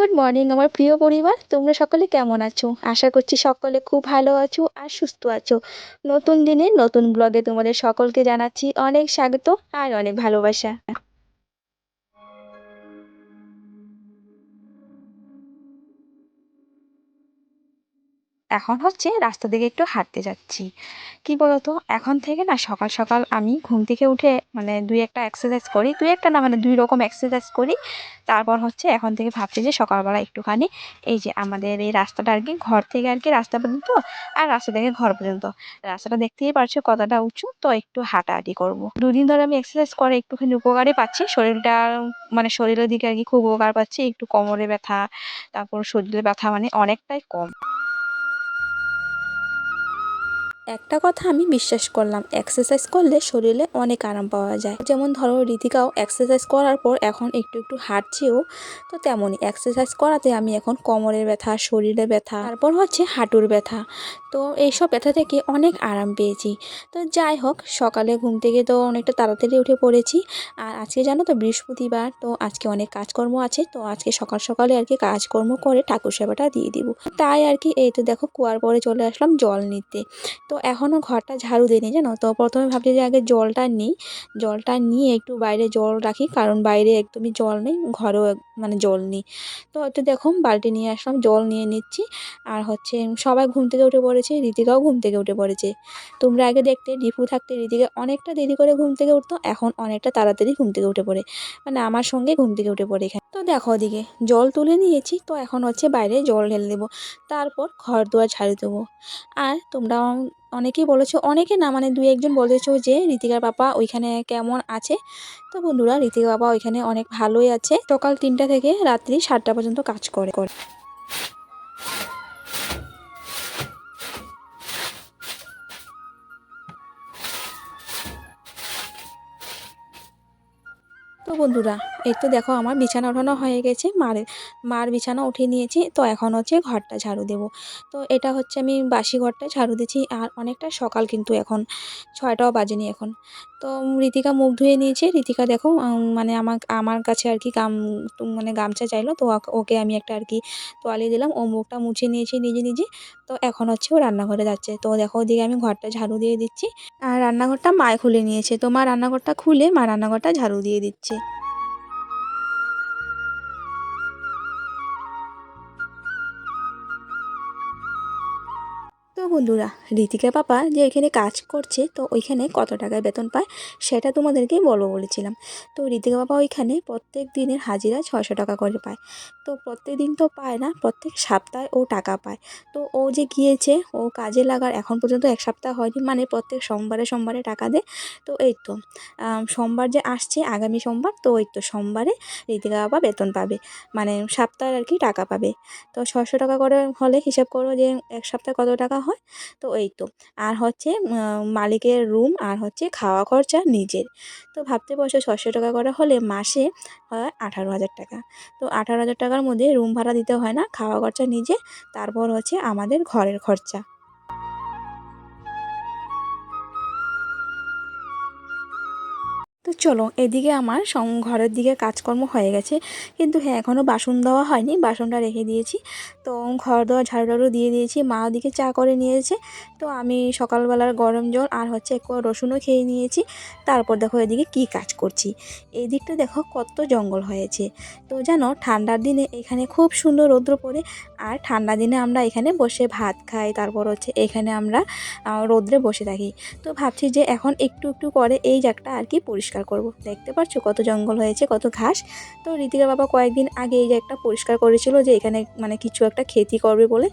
Good morning আমার প্রিয় পরিবার। তোমরা সকলে কেমন আছো? আশা করছি সকলে খুব ভালো আছো আর সুস্থ আছো। নতুন দিনে নতুন ব্লগে তোমাদের সকলকে জানাচ্ছি অনেক স্বাগত আর অনেক ভালোবাসা। এখন হচ্ছে রাস্তা দিকে একটু হাঁটতে যাচ্ছি। কি বলতো? এখন থেকে না সকাল সকাল আমি ঘুম থেকে উঠে মানে দুই একটা এক্সারসাইজ করি, দুই একটা না মানে দুই রকম এক্সারসাইজ করি। তারপর হচ্ছে এখন থেকে ভাবছি যে সকালবেলা একটুখানি এই যে আমাদের এই রাস্তাটা আর কি ঘর থেকে আর কি রাস্তা পর্যন্ত আর রাস্তা থেকে ঘর পর্যন্ত। রাস্তাটা দেখতেই পারছ কতটা উঁচু, তো একটু হাঁটাহাঁটি করব। দুদিন ধরে আমি এক্সারসাইজ করে একটুখানি উপকারই পাচ্ছি, শরীরটা মানে শরীরের দিকে আর কি খুব উপকার পাচ্ছি, একটু কোমরে ব্যথা, তারপর শরীরে ব্যথা মানে অনেকটাই কম। একটা কথা আমি বিশ্বাস করলাম এক্সারসাইজ করলে শরীরে অনেক আরাম পাওয়া যায়। যেমন ধরো রীতিকাও এক্সারসাইজ করার পর এখন একটু একটু হাঁটছেও, তো তেমনই এক্সারসাইজ করাতে আমি এখন কোমরের ব্যথা, শরীরে ব্যথা, তারপর হচ্ছে হাঁটুর ব্যথা। তো এইসব ব্যথা থেকে অনেক আরাম পেয়েছি। তো যাই হোক, সকালে ঘুম থেকে তো অনেকটা তাড়াতাড়ি উঠে পড়েছি। আর আজকে জানো তো, বৃহস্পতিবার, তো আজকে অনেক কাজকর্ম আছে, তো আজকে সকাল সকালে আর কি কাজকর্ম করে ঠাকুর সেবাটা দিয়ে দিব। তাই আর কি, এই তো দেখো কুয়ার পরে চলে আসলাম জল নিতে। তো এখনও ঘরটা ঝাড়ু দিইনি জানো? তো প্রথমে ভাবছি যে আগে জলটা নিই। জলটা নিয়ে একটু বাইরে জল রাখি, কারণ বাইরে একদমই জল নেই, ঘরেও মানে জল নেই। তো একটু দেখো, বালতি নিয়ে আসলাম, জল নিয়ে নিচ্ছি। আর হচ্ছে সবাই ঘুম থেকে উঠে পড়েছে, রীতিকাও ঘুম থেকে উঠে পড়েছে। তোমরা আগে দেখতে ডিপু থাকতে রীতিকা অনেকটা দেরি করে ঘুম থেকে উঠতো, এখন অনেকটা তাড়াতাড়ি ঘুম থেকে উঠে পড়ে। মানে আমার সঙ্গে ঘুম থেকে উঠে পড়ে এখানে। তো দেখো ওদিকে, জল তুলে নিয়েছি, তো এখন হচ্ছে বাইরে জল ঢেলে দেবো। তারপর ঘর দুয়ার ঝাড়ু দেবো। আর তোমরা অনেকেই বলেছ, অনেকে না মানে দুই একজন বলেছ যে ঋতিকার বাবা ওইখানে কেমন আছে? তো বন্ধুরা ঋতিকা বাবা ওইখানে অনেক ভালোই আছে। সকাল তিনটা থেকে রাত্রি সাতটা পর্যন্ত কাজ করে করে। বন্ধুরা? এই তো দেখো আমার বিছানা ওঠানো হয়ে গেছে। মার মার বিছানা উঠিয়ে নিয়েছি। তো এখন হচ্ছে ঘরটা ঝাড়ু দেব। তো এটা হচ্ছে আমি বাসি ঘরটা ঝাড়ু দিচ্ছি আর অনেকটা সকাল কিন্তু এখন। ছয়টাও বাজেনি এখন। তো রীতিকা মুখ ধুয়ে নিয়েছে। ঋতিকা দেখো মানে আমার আমার কাছে আর কি গাম মানে গামছা চাইলো, তো ওকে আমি একটা আর কি তোয়ালে দিলাম। ও মুখটা মুছে নিয়েছে নিজে নিজে। তো এখন হচ্ছে ও রান্নাঘরে যাচ্ছে। তো দেখো ওদিকে আমি ঘরটা ঝাড়ু দিয়ে দিচ্ছি। আর রান্নাঘরটা মায় খুলে নিয়েছে। তো মা রান্নাঘরটা খুলে, মা রান্নাঘরটা ঝাড়ু দিয়ে দিচ্ছে। বন্ধুরা ঋতিকা পাপা যে এখানে কাজ করছে, তো ওইখানে কত টাকায় বেতন পায় সেটা তোমাদেরকে বলব বলেছিলাম। তো ঋতিকা পাপা ওইখানে প্রত্যেক দিনের হাজিরা ছয়শো টাকা করে পায়। তো প্রত্যেক দিন তো পায় না, প্রত্যেক সপ্তাহে ও টাকা পায়। তো ও যে গিয়েছে, ও কাজে লাগার এখন পর্যন্ত এক সপ্তাহ হয়নি মানে প্রত্যেক সোমবারে সোমবারে টাকা দেয়। তো এই তো সোমবার যে আসছে, আগামী সোমবার, তো ওই তো সোমবারে ঋতিকা বাবা বেতন পাবে। মানে সপ্তাহে আর কি টাকা পাবে। তো ছশো টাকা করে হলে হিসাব করো যে এক সপ্তাহে কত টাকা হয়? তো এই তো আর হচ্ছে মালিকের রুম আর হচ্ছে খাওয়া খরচা নিজের। তো ভাবতে বসে ছশো টাকা করে হলে মাসে হয় আঠারো হাজার টাকা। তো আঠারো হাজার টাকার মধ্যে রুম ভাড়া দিতে হয় না, খাওয়া খরচা নিজে, তারপর হচ্ছে আমাদের ঘরের খরচা। চলো, এদিকে আমার ঘরের দিকে কাজকর্ম হয়ে গেছে। কিন্তু হ্যাঁ এখনও বাসন দেওয়া হয়নি, বাসনটা রেখে দিয়েছি। তো ঘর দেওয়া ঝাড়ু টাড়ু দিয়ে দিয়েছি, মা ওদিকে চা করে নিয়েছে। তো আমি সকালবেলার গরম জল আর হচ্ছে রসুনও খেয়ে নিয়েছি। তারপর দেখো এদিকে কি কাজ করছি। এই দিকটা দেখো কত জঙ্গল হয়েছে। তো জানো, ঠান্ডার দিনে এখানে খুব সুন্দর রৌদ্র পড়ে আর ঠান্ডা দিনে আমরা এখানে বসে ভাত খাই, তারপর হচ্ছে এখানে আমরা রৌদ্রে বসে থাকি। তো ভাবছি যে এখন একটু একটু করে এই জায়গাটা আর কি পরিষ্কার করব। দেখতে পাচ্ছ কত জঙ্গল হয়েছে, কত ঘাস। তো ঋতিকা বাবা কয়েকদিন আগে এই যে একটা পরিষ্কার করেছিল যে এখানে মানে কিছু একটা খেতি করবে বলে।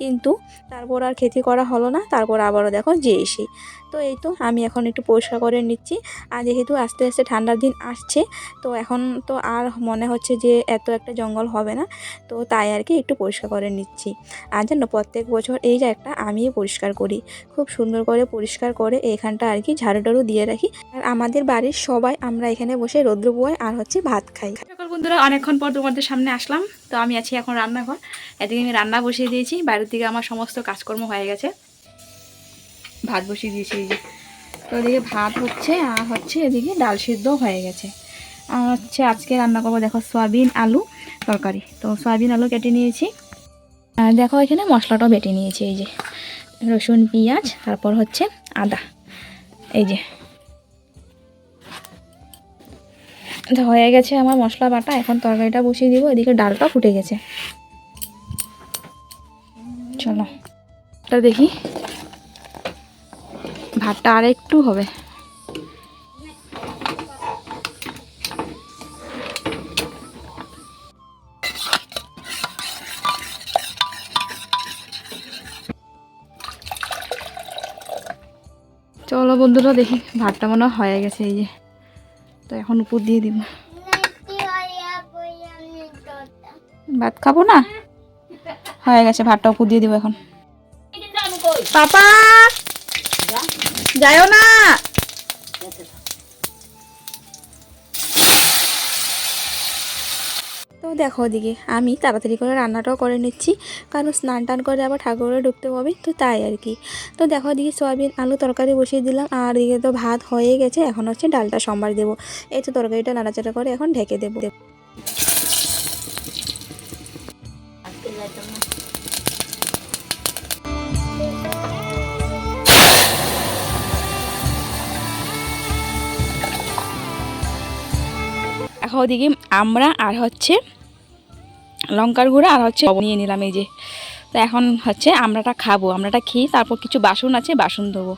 কিন্তু তারপর আর ক্ষতি করা হলো না, তারপর আবারও দেখো যে এসে তো এই তো আমি এখন একটু পরিষ্কার করে নিচ্ছি। আর যেহেতু আস্তে আস্তে ঠান্ডার দিন আসছে, তো এখন তো আর মনে হচ্ছে যে এত একটা জঙ্গল হবে না। তো তাই আর কি একটু পরিষ্কার করে নিচ্ছি। আর জানো, প্রত্যেক বছর এই জায়গাটা আমিই পরিষ্কার করি। খুব সুন্দর করে পরিষ্কার করে এখানটা আর কি ঝাড়ু দিয়ে রাখি। আর আমাদের বাড়ির সবাই আমরা এখানে বসে রৌদ্র বয় আর হচ্ছে ভাত খাই। সকাল বন্ধুরা, অনেকক্ষণ পর তোমাদের সামনে আসলাম। তো আমি আছি এখন রান্নাঘর। এদিকে আমি রান্না বসিয়ে দিয়েছি। বাইরের দিকে আমার সমস্ত কাজকর্ম হয়ে গেছে। ভাত বসিয়ে দিয়েছি এই যে। তো এদিকে ভাত হচ্ছে, আর হচ্ছে এদিকে ডাল সিদ্ধ হয়ে গেছে। আর হচ্ছে আজকে রান্না করব, দেখো সয়াবিন আলু তরকারি। তো সয়াবিন আলু কেটে নিয়েছি। আর দেখো এখানে মশলাটাও বেটে নিয়েছি, এই যে রসুন, পেঁয়াজ, তারপর হচ্ছে আদা। এই যে। হয়ে গেছে আমার মশলা বাটা, এখন তরকারিটা বসিয়ে দিব, এদিকে ডালটা ফুটে গেছে। চলো। তা দেখি। ভাতটা আর একটু হবে। চলো বন্ধুরা দেখি ভাতটা মনে হয়ে গেছে এই যে। তো এখন উপর দিয়ে দিব ভাত খাব না? হয়ে গেছে ভাতটা উপর দিয়ে দিব এখন। পাপা! যাইও না। তো দেখো ওদিকে, আমি তাড়াতাড়ি করে রান্নাটাও করে নিচ্ছি, কারণ স্নান টান করে আবার ঠাকুরে ঢুকতে হবে, তো তাই আর কি। তো দেখো ওদিকে সয়াবিন, আলু তরকারি বসিয়ে দিলাম, আর এদিকে তো ভাত হয়ে গেছে, এখন হচ্ছে ডালটা সম্বার দেবো। এই তো তরকারিটা নাড়াচাড়া করে এখন ঢেকে দেবো। ওদিকে আমরা আর হচ্ছে লঙ্কার গুঁড়া আর হচ্ছে নিয়ে নিলাম এই যে। তো এখন হচ্ছে আমরাটা খাব, আমরাটা খেয়ে তারপর কিছু বাসন আছে, বাসন ধোবো।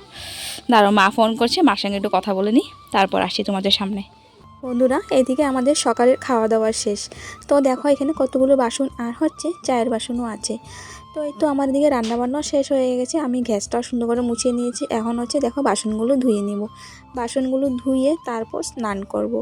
দাঁড়ো মা ফোন করছে, মার সঙ্গে একটু কথা বলে নিই তারপর আসছি তোমাদের সামনে। বন্ধুরা এদিকে আমাদের সকালের খাওয়া দাওয়া শেষ। তো দেখো, এখানে কতগুলো বাসন, আর হচ্ছে চায়ের বাসনও আছে। তো এই তো আমার দিকে রান্নাবান্নাও শেষ হয়ে গেছে, আমি গ্যাসটাও সুন্দর করে মুছিয়ে নিয়েছি। এখন হচ্ছে দেখো, বাসনগুলো ধুয়ে নেব। বাসনগুলো ধুয়ে তারপর স্নান করব।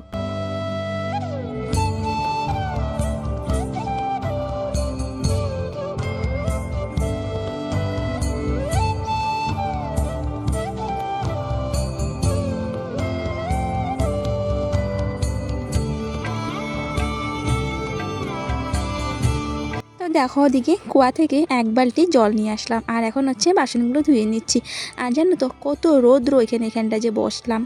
দেখো ওদিকে কুয়া থেকে এক বালতি জল নিয়ে আসলাম। আর এখন হচ্ছে বাসনগুলো ধুয়ে নিচ্ছি। আর জানো তো, কত রোদ্র এখানে এখানটা যে বসলাম।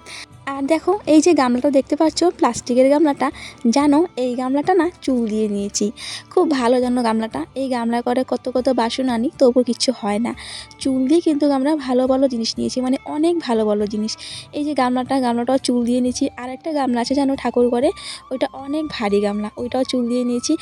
আর দেখো, এই যে গামলাটা দেখতে পাচ্ছ, প্লাস্টিকের গামলাটা, জানো, এই গামলাটা না চুল দিয়ে নিয়েছি। খুব ভালো জানো গামলাটা। এই গামলা করে কত কত বাসন আনি তবু কিছু হয় না। চুল দিয়ে কিন্তু আমরা ভালো ভালো জিনিস নিয়েছি মানে অনেক ভালো ভালো জিনিস। এই যে গামলাটা, গামলাটাও চুল দিয়ে নিয়েছি। আর একটা গামলা আছে জানো ঠাকুর ঘরে, ওইটা অনেক ভারী গামলা, ওইটাও চুল দিয়ে নিয়েছি।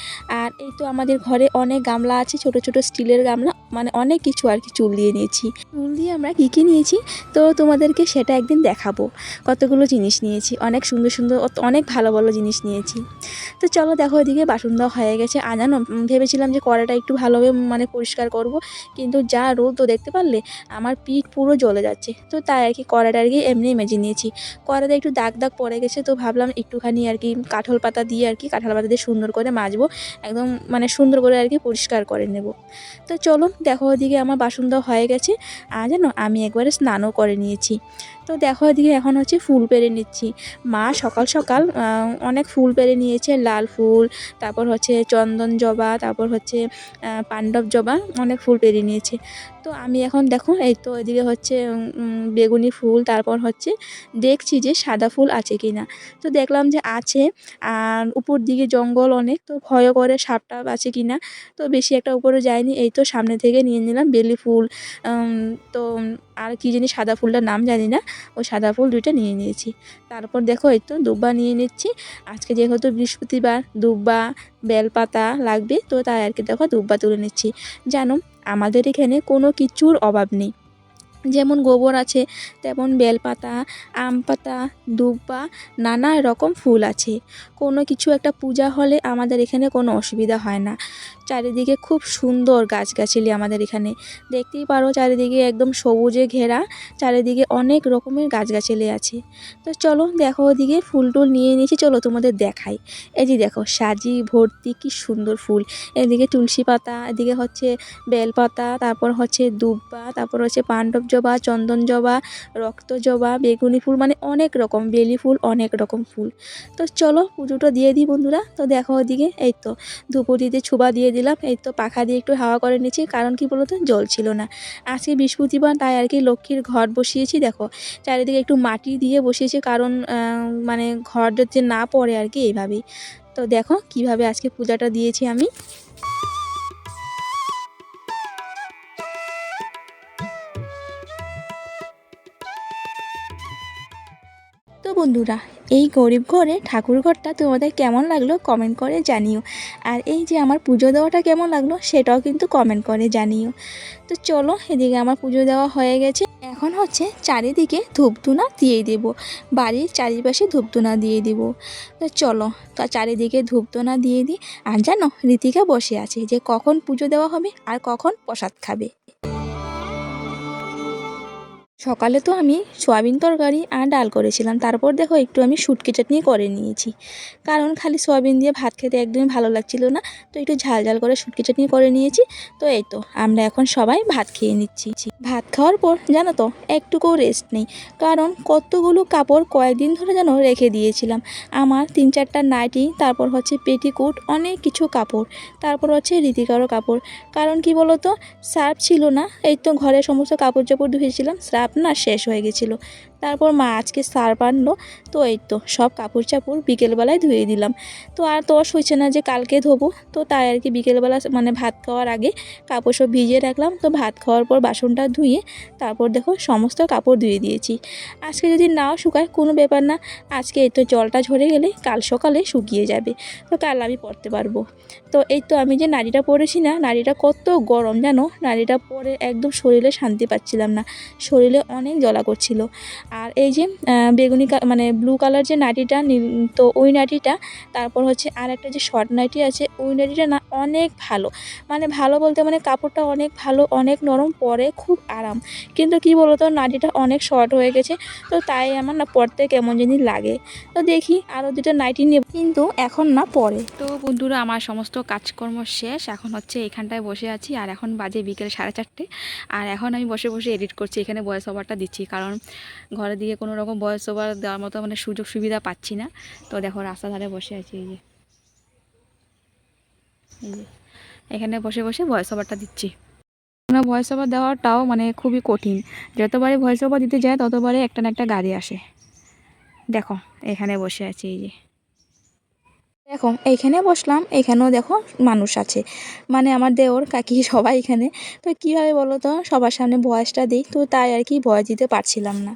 আর এই তো আমাদের ঘরে অনেক গামলা আছে, ছোট ছোট স্টিলের গামলা মানে অনেক কিছু আর কি চুল দিয়ে নিয়েছি। চুল দিয়ে আমরা কী কী নিয়েছি, তো তোমাদেরকে সেটা একদিন দেখাবো। কতগুলো জিনিস নিয়েছি, অনেক সুন্দর সুন্দর অনেক ভালো ভালো জিনিস নিয়েছি। তো চলো দেখো ওইদিকে বাসন দেওয়া হয়ে গেছে। আর ভেবেছিলাম যে কড়াটা একটু ভালোভাবে মানে পরিষ্কার করব, কিন্তু যা রোদ তো দেখতে পারলে আমার পিঠ পুরো জ্বলে যাচ্ছে। তো তাই আর কি কড়াটা আর কি এমনি মেজে নিয়েছি। কড়াতে একটু দাগ দাগ পড়ে গেছে, তো ভাবলাম একটুখানি আর কি কাঠল পাতা দিয়ে আর কি কাঁঠাল পাতা দিয়ে সুন্দর করে মাজবো, একদম মানে সুন্দর করে আর কি পরিষ্কার করে নেব। তো চলো দেখো ওদিকে আমার বাসন দেওয়া হয়ে গেছে। আর আমি একবারে স্নানও করে নিয়েছি। তো দেখো ওদিকে এখন হচ্ছে ফুল পেরে নিচ্ছি। মা সকাল সকাল অনেক ফুল পেরে নিয়েছে, লাল ফুল, তারপর হচ্ছে চন্দন জবা, তারপর হচ্ছে পাণ্ডব জবা, অনেক ফুল পেরে নিয়েছে। তো আমি এখন দেখো, এই তো এদিকে হচ্ছে বেগুনি ফুল, তারপর হচ্ছে দেখছি যে সাদা ফুল আছে কি না তো দেখলাম যে আছে, আর উপর দিকে জঙ্গল অনেক, তো ভয় করে সাপ টাপ আছে কি না তো বেশি একটা উপরে যায়নি, এই তো সামনে থেকে নিয়ে নিলাম বেলি ফুল। তো আর কি জানি সাদা ফুলটার নাম জানি না। ওই সাদা ফুল দুইটা নিয়ে নিয়েছি। তারপর দেখো এই তো দুব্বা নিয়ে নিচ্ছি। আজকে যেহেতু বৃহস্পতিবার, দুব্বা, বেলপাতা লাগবে, তো তাই আর কি দেখো দুব্বা তুলে নিচ্ছি। জানো, আমাদের এখানে কোনো কিছুর অভাব নেই। যেমন গোবর আছে, তেমন বেলপাতা, আম পাতা, দুব্বা, নানা রকম ফুল আছে। কোনো কিছু একটা পূজা হলে আমাদের এখানে কোনো অসুবিধা হয় না। চারিদিকে খুব সুন্দর গাছগাছালি আমাদের এখানে। দেখতেই পারো চারিদিকে একদম সবুজে ঘেরা, চারিদিকে অনেক রকমের গাছগাছালি আছে। তো চলো দেখো ওদিকে ফুল টুল নিয়ে নিয়েছি, চলো তোমাদের দেখাই। এই যে দেখো সাজি ভর্তি কি সুন্দর ফুল। এদিকে তুলসী পাতা, এদিকে হচ্ছে বেলপাতা, তারপর হচ্ছে দুব্বা, তারপর হচ্ছে পাণ্ডব জবা, চন্দন জবা, রক্ত জবা, বেগুনি ফুল মানে অনেক রকম বেলি ফুল, অনেক রকম ফুল। তো চলো পুজোটা দিয়ে দিই বন্ধুরা। তো দেখো ওদিকে, এই তো ধূপতিতে ছুবা দিয়ে দিলাম, এই তো পাখা দিয়ে একটু হাওয়া করে নিচ্ছি, কারণ কি বলতো, জল ছিল না। আজকে বৃহস্পতিবার তাই আর কি লক্ষ্মীর ঘর বসিয়েছি, দেখো, চারিদিকে একটু মাটি দিয়ে বসিয়েছি, কারণ মানে ঘর যাতে না পড়ে আর কি এইভাবেই। তো দেখো, কীভাবে আজকে পূজাটা দিয়েছি আমি। তো বন্ধুরা এই গরিব ঘরে ঠাকুর ঘরটা তোমাদের কেমন লাগল কমেন্ট করে জানিও। আর এই যে আমার পুজো দেওয়াটা কেমন লাগল সেটাও কিন্তু কমেন্ট করে জানিও। তো চলো এদিকে আমার পুজো দেওয়া হয়ে গেছে। এখন হচ্ছে চারিদিকে ধূপধুনা দিয়ে দেব। বাড়ির চারিপাশে ধূপধুনা দিয়ে দিব। তো চলো তো চারিদিকে ধূপধুনা দিয়ে দিই। আর জানো রীতিকা বসে আছে যে কখন পুজো দেওয়া হবে আর কখন প্রসাদ খাবে। সকালে তো আমি সয়াবিন তরকারি আর ডাল করেছিলাম। তারপর দেখো একটু আমি শুটকি চাটনি করে নিয়েছি। কারণ খালি সয়াবিন দিয়ে ভাত খেতে একদমই ভালো লাগছিল না। তো একটু ঝাল ঝাল করে শুটকি চাটনি করে নিয়েছি। তো এই তো, আমরা এখন সবাই ভাত খেয়ে নিচ্ছি। ভাত খাওয়ার পর জানো তো, একটুকুও রেস্ট নেই। কারণ কতগুলো কাপড় কয়েকদিন ধরে যেন রেখে দিয়েছিলাম। আমার তিন চারটা নাইটি, তারপর হচ্ছে পেটিকুট, অনেক কিছু কাপড়। তারপর হচ্ছে রীতিকারও কাপড়। কারণ কি বলো তো সার্ফ ছিল না। এই তো ঘরে সমস্ত কাপড় চাপড় ধুয়েছিলাম, সার্ফ না শেষ হয়ে গেছিল। তারপর মা আজকে সার্ফ আনলো তো এই তো সব কাপড় চাপড় বিকেলবেলায় ধুয়ে দিলাম। তো আর তস হয়েছে না যে কালকে ধোবো, তো তাই আর কি বিকেলবেলা মানে ভাত খাওয়ার আগে কাপড় সব ভিজিয়ে রাখলাম, তো ভাত খাওয়ার পর বাসনটা ধুয়ে তারপর দেখো সমস্ত কাপড় ধুয়ে দিয়েছি। আজকে যদি নাও শুকায় কোনো ব্যাপার না, আজকে এই তো জলটা ঝরে গেলে কাল সকালে শুকিয়ে যাবে, তো কাল আমি পরতে পারব। তো এই তো আমি যে নাড়িটা পরেছি না, নাড়িটা কত গরম জানো, নাড়িটা পরে একদম শরীরে শান্তি পাচ্ছিলাম না, শরীরে অনেক জ্বলা করছিল। আর এই যে বেগুনি মানে ব্লু কালার যে নাটিটা তো ওই নাটিটা, তারপর হচ্ছে আর একটা যে শর্ট নাইটি আছে, ওই নাইটিটা না অনেক ভালো। মানে ভালো বলতে মানে কাপড়টা অনেক ভালো, অনেক নরম, পরে খুব আরাম। কিন্তু কি বলতো, নাটিটা অনেক শর্ট হয়ে গেছে, তো তাই আমার না পরতে কেমন জানি লাগে। তো দেখি আরও দুটো নাইটি নেব। কিন্তু এখন না পরে। তো বন্ধুরা, আমার সমস্ত কাজকর্ম শেষ। এখন হচ্ছে এখানটায় বসে আছি, আর এখন বাজে বিকেল সাড়ে চারটে। আর এখন আমি বসে বসে এডিট করছি, এখানে ভয়েস ওভারটা দিচ্ছি। কারণ ঘরে দিয়ে কোনো রকম ভয়েস ওভার দেওয়ার মতো মানে সুযোগ সুবিধা পাচ্ছি না। তো দেখো রাস্তা ধারে বসে আছি, এই যে। এখানে বসে বসে ভয়েস ওভারটা দিচ্ছি। ভয়েস ওভার দেওয়াটাও মানে খুবই কঠিন। যতবারই ভয়েস ওভার দিতে যায় ততবারই একটা না একটা গাড়ি আসে। দেখো, এখানে বসে আছি, এই যে। দেখো এইখানে বসলাম, এখানেও দেখো মানুষ আছে। মানে আমার দেওর কাকি সবাই এখানে। তো কীভাবে বলো তো? সবার সামনে ভয়েসটা দিই। তো তাই আর কি ভয়েস দিতে পারছিলাম না।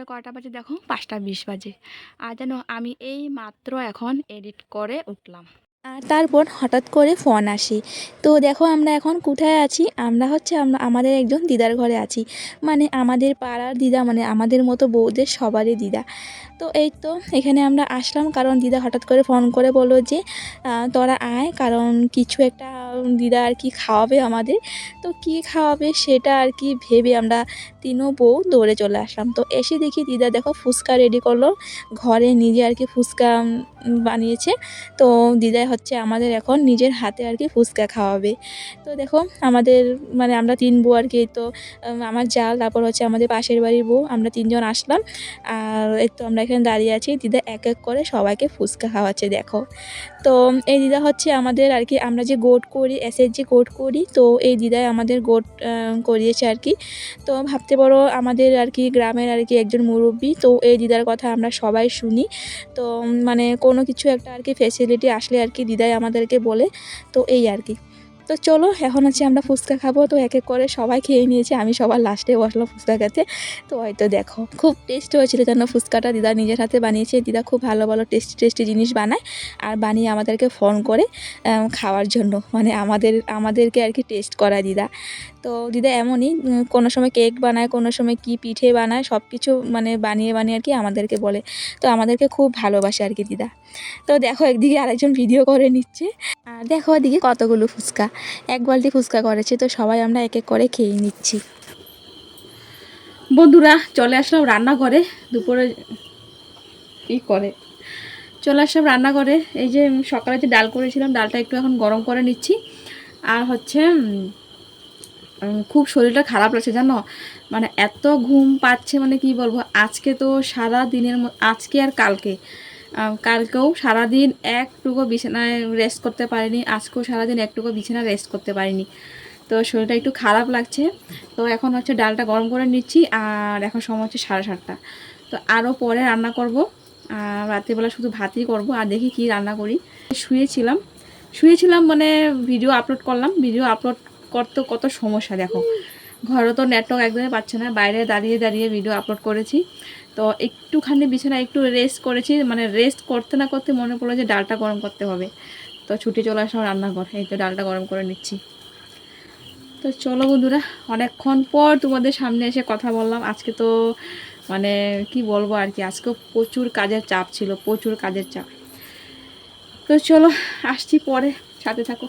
এবার কটা বাজে দেখো? পাঁচটা বিশ বাজে। আর জানো, আমি এই মাত্র এখন এডিট করে উঠলাম। আর তারপর হঠাৎ করে ফোন আসে। তো দেখো আমরা এখন কোথায় আছি? আমরা হচ্ছে আমরা, আমাদের একজন দিদার ঘরে আছি। মানে আমাদের পাড়ার দিদা মানে আমাদের মতো বউদের সবারই দিদা। তো এই তো এখানে আমরা আসলাম, কারণ দিদা হঠাৎ করে ফোন করে বলল যে তোরা আয়, কারণ কিছু একটা দিদা আর কি খাওয়াবে আমাদের। তো কি খাওয়াবে সেটা আর কি ভেবে আমরা তিনও বউ দৌড়ে চলে আসলাম। তো এসে দেখি দিদা দেখো ফুচকা রেডি করল। ঘরে নিজে আর কি ফুচকা বানিয়েছে। তো দিদাই হচ্ছে আমাদের এখন নিজের হাতে আর কি ফুচকা খাওয়াবে। তো দেখো, আমাদের মানে আমরা তিন বউ আর কি, তো আমার জাল, তারপর হচ্ছে আমাদের পাশের বাড়ির বউ, আমরা তিনজন আসলাম। আর এই তো আমরা এখানে দাঁড়িয়ে আছি, দিদা এক এক করে সবাইকে ফুচকা খাওয়াচ্ছে, দেখো। তো এই দিদা হচ্ছে আমাদের আর কি, আমরা যে গোট করি এসএসজি গোট করি, তো এই দিদাই আমাদের গোট করিয়েছে আর কি। তো ভাবতে পারো আমাদের আর কি গ্রামের আর কি একজন মুরব্বী, তো এই দিদার কথা আমরা সবাই শুনি। তো মানে কোনো কিছু একটা আর কি ফেসিলিটি আসলে আর কি দিদাই আমাদেরকে বলে, তো এই আর কি। তো চলো, এখন হচ্ছে আমরা ফুচকা খাব। তো এক এক করে সবাই খেয়ে নিয়েছি, আমি সবার লাস্টে বসলাম ফুচকা খেতে। তো হয়তো দেখো, খুব টেস্ট হয়েছিল যেন ফুচকাটা দিদা নিজের হাতে বানিয়েছে। দিদা খুব ভালো ভালো টেস্টি টেস্টি জিনিস বানায় আর বানিয়ে আমাদেরকে ফোন করে খাওয়ার জন্য। মানে আমাদের, আমাদেরকে আর কি টেস্ট করায় দিদা। তো দিদা এমনই কোনো সময় কেক বানায়, কোনো সময় কি পিঠে বানায় সব কিছু মানে বানিয়ে বানিয়ে আর কি আমাদেরকে বলে। তো আমাদেরকে খুব ভালোবাসে আর কি দিদা। তো দেখো একদিকে আরেকজন ভিডিও করে নিচ্ছে। আর দেখো ওদিকে কতগুলো ফুচকা। এক বালতি ফুচকা করেছে, তো সবাই আমরা এক এক করে খেয়ে নিচ্ছি। বন্ধুরা, চলে আসলাম রান্নাঘরে। দুপুরে কি করে? চলে আসলাম রান্নাঘরে। এই যে সকালে যে ডাল করেছিলাম, ডালটা একটু এখন গরম করে নিচ্ছি। আর হচ্ছে খুব শরীরটা খারাপ লাগছে, জানো? মানে এত ঘুম পাচ্ছে মানে কি বলব? আজকে তো সারা দিনের আজকে আর কালকে। কালকেও সারাদিন একটুকু বিছানায় রেস্ট করতে পারিনি, আজকেও সারাদিন একটুকু বিছানায় রেস্ট করতে পারিনি। তো শরীরটা একটু খারাপ লাগছে। তো এখন হচ্ছে ডালটা গরম করে নিচ্ছি, আর এখন সময় হচ্ছে সাড়ে সাতটা। তো আরও পরে রান্না করব। রাত্রিবেলা শুধু ভাতই করব, আর দেখি কি রান্না করি। শুয়েছিলাম। শুয়েছিলাম মানে ভিডিও আপলোড করলাম। ভিডিও আপলোড করতে কত সমস্যা, দেখো। ঘরে তো নেটওয়ার্ক একদমই পাচ্ছে না, বাইরে দাঁড়িয়ে দাঁড়িয়ে ভিডিও আপলোড করেছি। তো একটুখানি বিছানা একটু রেস্ট করেছি মানে রেস্ট করতে না করতে মনে পড়ল যে ডালটা গরম করতে হবে। তো ছুটি চলে আসলাম রান্নাঘর, এই তো ডালটা গরম করে নিচ্ছি। তো চলো বন্ধুরা, অনেকক্ষণ পর তোমাদের সামনে এসে কথা বললাম। আজকে তো মানে কি বলব আর কি, আজকেও প্রচুর কাজের চাপ ছিল, প্রচুর কাজের চাপ। তো চলো, আসছি পরে, সাথে থাকো।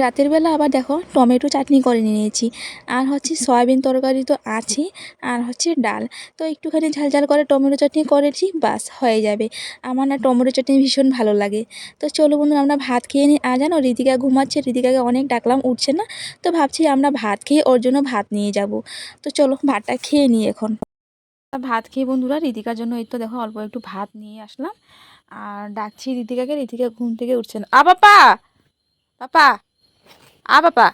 রাতের বেলা আবার দেখো টমেটো চাটনি করে নিয়েছি। আর হচ্ছে সয়াবিন তরকারি তো আছে, আর হচ্ছে ডাল। তো একটুখানি ঝাল ঝাল করে টমেটো চাটনি করেছি, বাস হয়ে যাবে। আমার না টমেটো চাটনি ভীষণ ভালো লাগে। তো চলো বন্ধু আমরা ভাত খেয়ে নিই আর জানো ঋতিকা ঘুমাচ্ছে ঋতিকাকে অনেক ডাকলাম, উঠছে না। তো ভাবছি আমরা ভাত খেয়ে ওর জন্য ভাত নিয়ে যাব। তো চলো ভাতটা খেয়ে নিই এখন। ভাত খেয়ে বন্ধুরা ঋতিকার জন্য এই তো দেখো অল্প একটু ভাত নিয়ে আসলাম। আর ডাকছি ঋতিকাকে ঋতিকা ঘুম থেকে উঠছে না। আ বাপা পাপা আ বাপা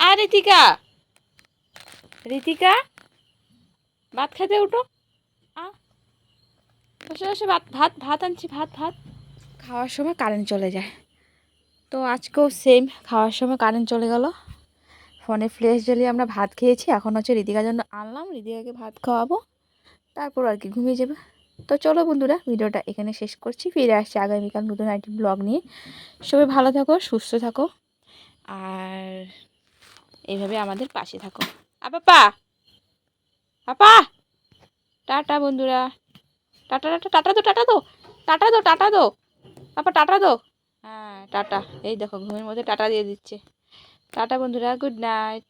আ ঋতিকা ঋতিকা ভাত খেতে উঠো। আ বসে বসে ভাত ভাত ভাত আনছি ভাত ভাত। খাওয়ার সময় কারেন্ট চলে যায়। তো আজকেও সেম খাওয়ার সময় কারেন্ট চলে গেল। ফোনে ফ্লেশ জ্বালিয়ে আমরা ভাত খেয়েছি এখন হচ্ছে ঋতিকার জন্য আনলাম। ঋতিকাকে ভাত খাওয়াবো তারপর আর কি ঘুমিয়ে যাবে। তো চলো বন্ধুরা ভিডিওটা এখানে শেষ করছি। ফিরে আসছি আগামীকাল নতুন একটি ব্লগ নিয়ে। সবাই ভালো থাকো সুস্থ থাকো। আর এইভাবে আমাদের পাশে থাকো। আপা আপা! টাটা বন্ধুরা। টাটা টাটা টাটা দো টাটা দো টাটা দো টাটা দো। আপা, টাটা দো। হ্যাঁ টাটা। এই দেখো, ঘুমের মধ্যে টাটা দিয়ে দিচ্ছে। টাটা বন্ধুরা, গুড নাইট।